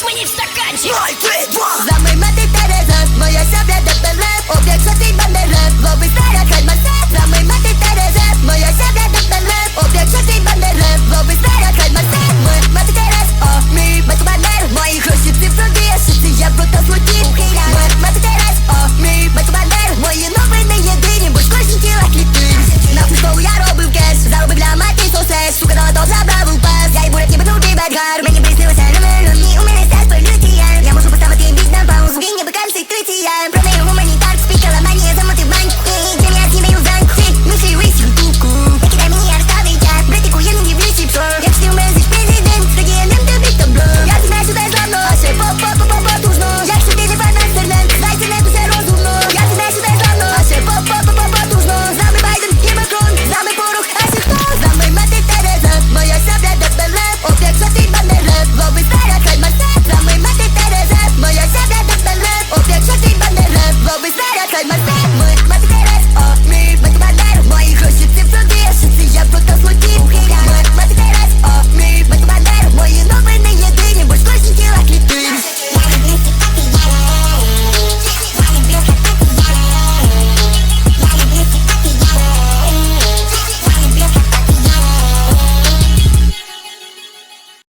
Налиш мені в стаканчик. Ноль, три, два За мой мати Тереза Моя сябля до пенле Об'як сотий бандерет Лови стара кальмарсе За мой мати Тереза Моя сябля до пенле Об'як сотий бандерет Лови стара кальмарсе Мой мати Терез О, мій батько бандер. Мої гроші ти в труді Шити я проти злоті Мой мати Терез О, мій батько бандер. Мої новини єдині Бо ж кожні тіла кліти На футболу я робив кеш Заробив для мати сосе Сука дала то забрав упас Я й бурят ніби другий бедгар